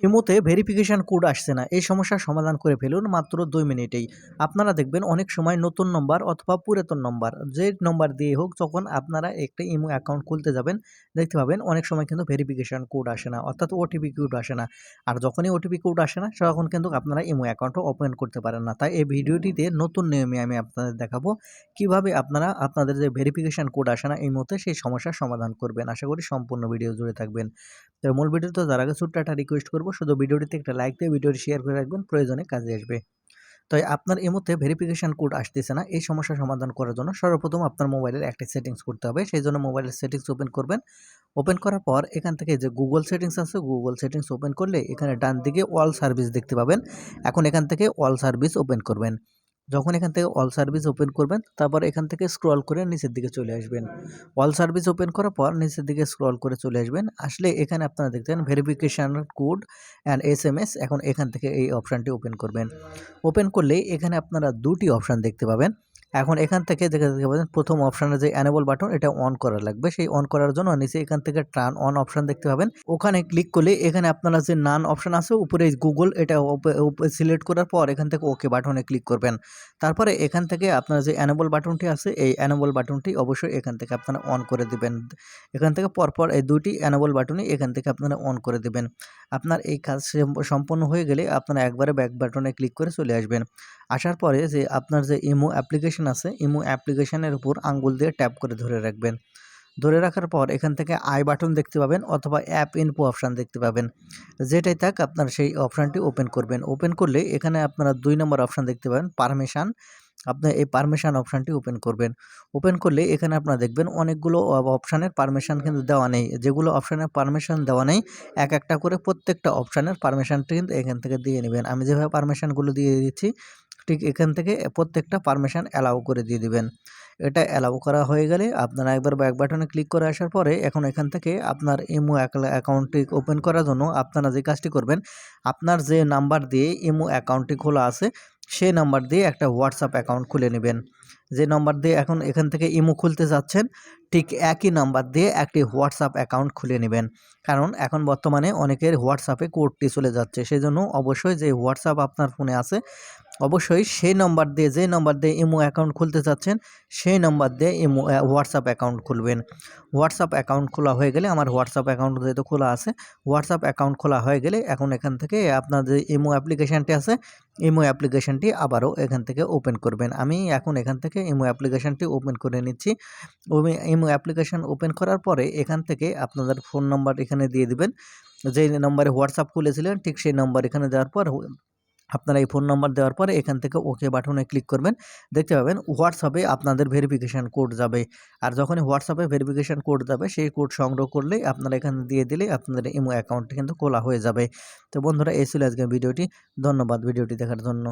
ইমোতে verification code আসছে না। এই সমস্যার সমাধান করে ফেলুন মাত্র দুই মিনিটেই। আপনারা দেখবেন অনেক সময় নতুন নম্বর অথবা পুরাতন নম্বর, যে নম্বর দিয়ে হোক যখন আপনারা একটা ইমো অ্যাকাউন্ট খুলতে যাবেন, দেখতে পাবেন অনেক সময় কিন্তু ভেরিফিকেশন কোড আসে না, অর্থাৎ ওটিপি কোড আসে না। আর যখনই ওটিপি কোড আসে না, তখন কিন্তু আপনারা ইমো অ্যাকাউন্টও ওপেন করতে পারেন না। তাই এই ভিডিওটিতে নতুন নিয়মে আমি আপনাদের দেখাবো কীভাবে আপনারা আপনাদের যে ভেরিফিকেশান কোড আসে না এই মুহূর্তে সেই সমস্যার সমাধান করবেন। আশা করি সম্পূর্ণ ভিডিও জুড়ে থাকবেন। তো মূল ভিডিওতে যার আগে ছোট্ট রিকোয়েস্ট করব, শুধু ভিডিওটিতে একটা লাইক দিয়ে ভিডিওটি শেয়ার করে রাখবেন, প্রয়োজনে কাজে আসবে। তো আপনার এই মুহূর্তে ভেরিফিকেশান কোড আসতেছে না, এই সমস্যার সমাধান করার জন্য সর্বপ্রথম আপনার মোবাইলের একটা সেটিংস করতে হবে, সেই জন্য মোবাইলের সেটিংস ওপেন করবেন। ওপেন করার পর এখান থেকে যে গুগল সেটিংস আছে গুগল সেটিংস ওপেন করলে এখানে ডান দিকে অল সার্ভিস দেখতে পাবেন। এখন এখান থেকে অল সার্ভিস ওপেন করবেন। যখন এখান থেকে অল সার্ভিস ওপেন করবেন, তারপর এখান থেকে স্ক্রল করে নিচের দিকে চলে আসবেন। অল সার্ভিস ওপেন করার পর নিচের দিকে স্ক্রল করে চলে আসবেন। আসলে এখানে আপনারা দেখতেন verification code and S M S এখন এখান থেকে এই অপশানটি ওপেন করবেন। ওপেন করলে এখানে আপনারা দুটি অপশান দেখতে পাবেন। এখন এখান থেকে দেখে দেখতে পাবেন প্রথম অপশানে যে অ্যানেবল বাটন এটা অন করা লাগবে। সেই অন করার জন্য নিচে এখান থেকে টার্ন অন অপশান দেখতে পাবেন। ওখানে ক্লিক করলে এখানে আপনারা যে নান অপশান আছে, উপরে গুগল এটা সিলেক্ট করার পর এখান থেকে ওকে বাটনে ক্লিক করবেন। তারপরে এখান থেকে আপনার যে অ্যানেবল বাটনটি আছে, এই অ্যানেবল বাটনটি অবশ্যই এখান থেকে আপনারা অন করে দিবেন। এখান থেকে পরপর এই দুটি অ্যানেবল বাটনই এখান থেকে আপনারা অন করে দিবেন। আপনার এই কাজ সম্পন্ন হয়ে গেলে আপনারা একবারে ব্যাক বাটনে ক্লিক করে চলে আসবেন। আসার পরে যে আপনার যে ইমো অ্যাপ্লিকেশন আছে ইমো অ্যাপ্লিকেশনের উপর আঙ্গুল দিয়ে ট্যাপ করে ধরে রাখবেন। ধরে রাখার পর এখান থেকে আই বাটন দেখতে পাবেন অথবা অ্যাপ ইনপো অপশান দেখতে পাবেন। যেটাই থাক আপনার সেই অপশানটি ওপেন করবেন। ওপেন করলে এখানে আপনারা দুই নম্বর অপশান দেখতে পাবেন পারমিশন আপনি এই পারমিশন অপশানটি ওপেন করবেন। ওপেন করলে এখানে আপনারা দেখবেন অনেকগুলো অপশানের পারমিশন কিন্তু দেওয়া নেই। যেগুলো অপশানের পারমিশন দেওয়া নেই, এক একটা করে প্রত্যেকটা অপশানের পারমিশনটি কিন্তু এখান থেকে দিয়ে নেবেন। আমি যেভাবে পারমিশনগুলো দিয়ে দিচ্ছি, ঠিক এখান থেকে প্রত্যেকটা পারমিশন অ্যালাউ করে দিয়ে দিবেন। এটা অ্যালাউ করা হয়ে গেলে আপনারা একবার ব্যাক বাটনে ক্লিক করে আসার পরে এখন এখান থেকে আপনার ইমো অ্যাকাউন্টটি ওপেন করার জন্য আপনারা যে কাজটি করবেন, আপনার যে নাম্বার দিয়ে ইমো অ্যাকাউন্টটি খোলা আছে সেই নাম্বার দিয়ে একটা হোয়াটসঅ্যাপ অ্যাকাউন্ট খুলে নেবেন। যে নাম্বার দিয়ে এখন এখান থেকে ইমো খুলতে যাচ্ছেন, ঠিক একই নাম্বার দিয়ে একটি হোয়াটসঅ্যাপ অ্যাকাউন্ট খুলে নেবেন। কারণ এখন বর্তমানে অনেকের হোয়াটসঅ্যাপে কোডটি চলে যাচ্ছে। সেই জন্য অবশ্যই যে হোয়াটসঅ্যাপ আপনার ফোনে আছে, অবশ্যই সেই নম্বর দিয়ে, যে নম্বর দিয়ে ইমো অ্যাকাউন্ট খুলতে চাচ্ছেন সেই নম্বর দিয়ে ইমো হোয়াটসঅ্যাপ অ্যাকাউন্ট খুলবেন। হোয়াটসঅ্যাপ অ্যাকাউন্ট খোলা হয়ে গেলে আমার হোয়াটসঅ্যাপ অ্যাকাউন্ট যেহেতু খোলা আছে হোয়াটসঅ্যাপ অ্যাকাউন্ট খোলা হয়ে গেলে এখন এখান থেকে আপনার যে ইমো অ্যাপ্লিকেশানটি আছে ইমো অ্যাপ্লিকেশানটি আবারও এখান থেকে ওপেন করবেন। আমি এখন এখান থেকে ইমো অ্যাপ্লিকেশানটি ওপেন করে নিচ্ছি। ইমো অ্যাপ্লিকেশান ওপেন করার পরে এখান থেকে আপনাদের ফোন নাম্বার এখানে দিয়ে দিবেন। যে নম্বরে হোয়াটসঅ্যাপ খুলেছিলেন, ঠিক সেই নম্বর এখানে দেওয়ার পর আপনারা এই ফোন নাম্বার দেওয়ার পরে এখান থেকে ওকে বাটনে ক্লিক করবেন। দেখতে পাবেন হোয়াটসঅ্যাপে আপনাদের ভেরিফিকেশান কোড যাবে। আর যখনই হোয়াটসঅ্যাপে ভেরিফিকেশান কোড যাবে, সেই কোড সংগ্রহ করলেই আপনারা এখানে দিয়ে দিলে আপনাদের ইমো অ্যাকাউন্টটি কিন্তু খোলা হয়ে যাবে। তো বন্ধুরা, এই ছিল আজকে ভিডিওটি। ধন্যবাদ ভিডিওটি দেখার জন্য।